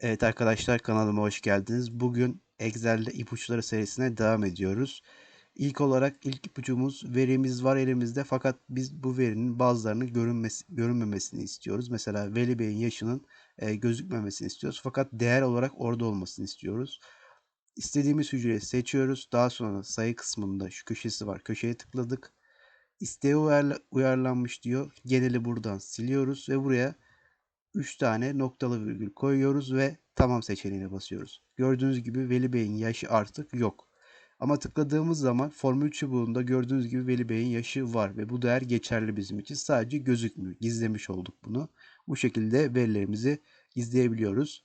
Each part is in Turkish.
Evet arkadaşlar kanalıma hoş geldiniz. Bugün Excel'de ipuçları serisine devam ediyoruz. İlk olarak ilk ipucumuz verimiz var elimizde fakat biz bu verinin bazılarını görünmesi, görünmemesini istiyoruz. Mesela Veli Bey'in yaşının e, gözükmemesini istiyoruz fakat değer olarak orada olmasını istiyoruz. İstediğimiz hücreyi seçiyoruz. Daha sonra sayı kısmında şu köşesi var. Köşeye tıkladık. İsteğe uyarla, uyarlanmış diyor. Geneli buradan siliyoruz ve buraya 3 tane noktalı virgül koyuyoruz ve tamam seçeneğine basıyoruz. Gördüğünüz gibi Veli Bey'in yaşı artık yok. Ama tıkladığımız zaman formül çubuğunda gördüğünüz gibi Veli Bey'in yaşı var ve bu değer geçerli bizim için. Sadece gözükmüyor. Gizlemiş olduk bunu. Bu şekilde verilerimizi gizleyebiliyoruz.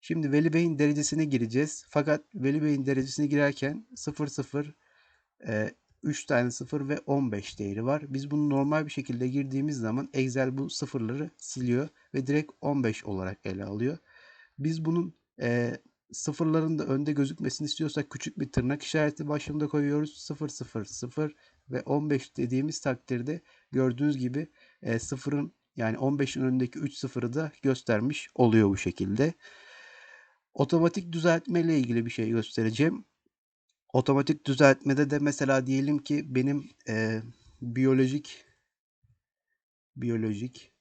Şimdi Veli Bey'in derecesine gireceğiz. Fakat Veli Bey'in derecesine girerken 0 0 e, 3 tane 0 ve 15 değeri var. Biz bunu normal bir şekilde girdiğimiz zaman Excel bu sıfırları siliyor ve direkt 15 olarak ele alıyor. Biz bunun e, sıfırların da önde gözükmesini istiyorsak küçük bir tırnak işareti başında koyuyoruz. 0 0 0 ve 15 dediğimiz takdirde gördüğünüz gibi e, sıfırın yani 15'in önündeki 3 sıfırı da göstermiş oluyor bu şekilde. Otomatik düzeltme ile ilgili bir şey göstereceğim. Otomatik düzeltmede de mesela diyelim ki benim e, biyolojik biyolojik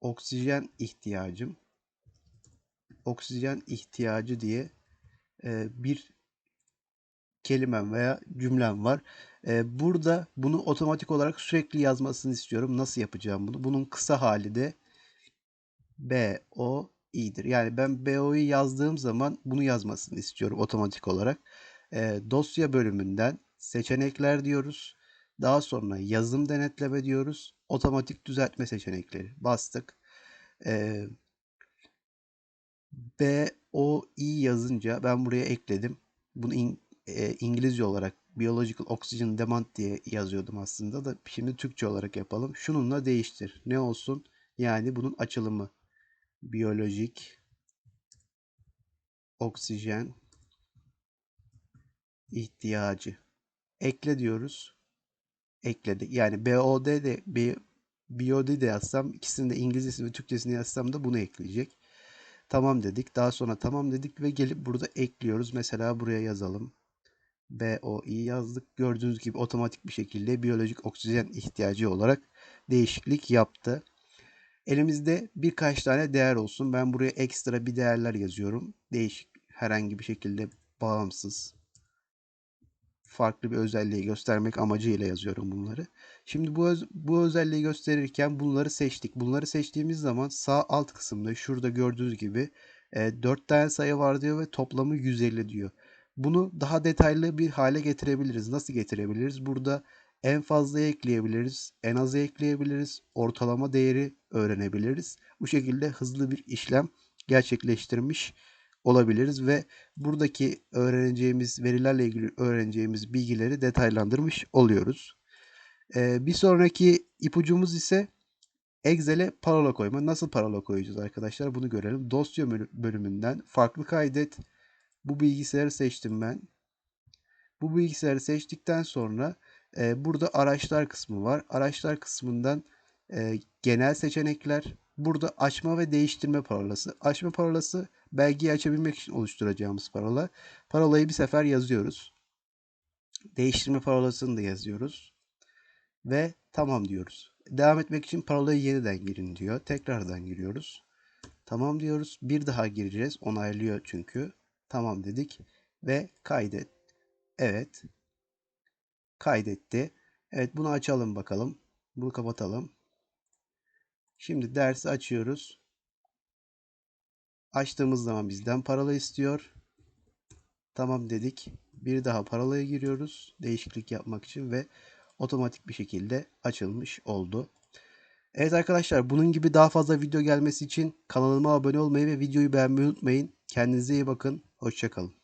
oksijen ihtiyacım oksijen ihtiyacı diye e, bir kelimem veya cümlem var. E, burada bunu otomatik olarak sürekli yazmasını istiyorum. Nasıl yapacağım bunu? Bunun kısa hali de B O. Yani ben BO'yu yazdığım zaman bunu yazmasını istiyorum otomatik olarak. E, dosya bölümünden seçenekler diyoruz. Daha sonra yazım denetleme diyoruz. Otomatik düzeltme seçenekleri bastık. E, B, O, I yazınca ben buraya ekledim. Bunu in, e, İngilizce olarak Biological Oxygen Demand diye yazıyordum aslında da şimdi Türkçe olarak yapalım. Şununla değiştir. Ne olsun? Yani bunun açılımı. Biyolojik oksijen ihtiyacı. Ekle diyoruz. Ekledi. Yani BOD de BOD de yazsam ikisini de İngilizcesini ve Türkçesini yazsam da bunu ekleyecek. Tamam dedik. Daha sonra tamam dedik ve gelip burada ekliyoruz. Mesela buraya yazalım. BOI yazdık. Gördüğünüz gibi otomatik bir şekilde biyolojik oksijen ihtiyacı olarak değişiklik yaptı. Elimizde birkaç tane değer olsun. Ben buraya ekstra bir değerler yazıyorum. Değişik herhangi bir şekilde bağımsız farklı bir özelliği göstermek amacıyla yazıyorum bunları. Şimdi bu, öz, bu özelliği gösterirken bunları seçtik. Bunları seçtiğimiz zaman sağ alt kısımda şurada gördüğünüz gibi e, 4 tane sayı var diyor ve toplamı 150 diyor. Bunu daha detaylı bir hale getirebiliriz. Nasıl getirebiliriz? Burada en fazla ekleyebiliriz, en azı ekleyebiliriz, ortalama değeri öğrenebiliriz. Bu şekilde hızlı bir işlem gerçekleştirmiş olabiliriz ve buradaki öğreneceğimiz verilerle ilgili öğreneceğimiz bilgileri detaylandırmış oluyoruz. Ee, bir sonraki ipucumuz ise Excel'e parola koyma. Nasıl parola koyacağız arkadaşlar? Bunu görelim. Dosya bölümünden farklı kaydet. Bu bilgisayarı seçtim ben. Bu bilgisayarı seçtikten sonra e, burada araçlar kısmı var. Araçlar kısmından e, genel seçenekler. Burada açma ve değiştirme parolası. Açma parolası belgeyi açabilmek için oluşturacağımız parola. Parolayı bir sefer yazıyoruz. Değiştirme parolasını da yazıyoruz. Ve tamam diyoruz. Devam etmek için parolayı yeniden girin diyor. Tekrardan giriyoruz. Tamam diyoruz. Bir daha gireceğiz. Onaylıyor çünkü. Tamam dedik. Ve kaydet. Evet. Kaydetti. Evet bunu açalım bakalım. Bunu kapatalım. Şimdi dersi açıyoruz. Açtığımız zaman bizden parola istiyor. Tamam dedik. Bir daha parolaya giriyoruz. Değişiklik yapmak için ve otomatik bir şekilde açılmış oldu. Evet arkadaşlar bunun gibi daha fazla video gelmesi için kanalıma abone olmayı ve videoyu beğenmeyi unutmayın. Kendinize iyi bakın. Hoşçakalın.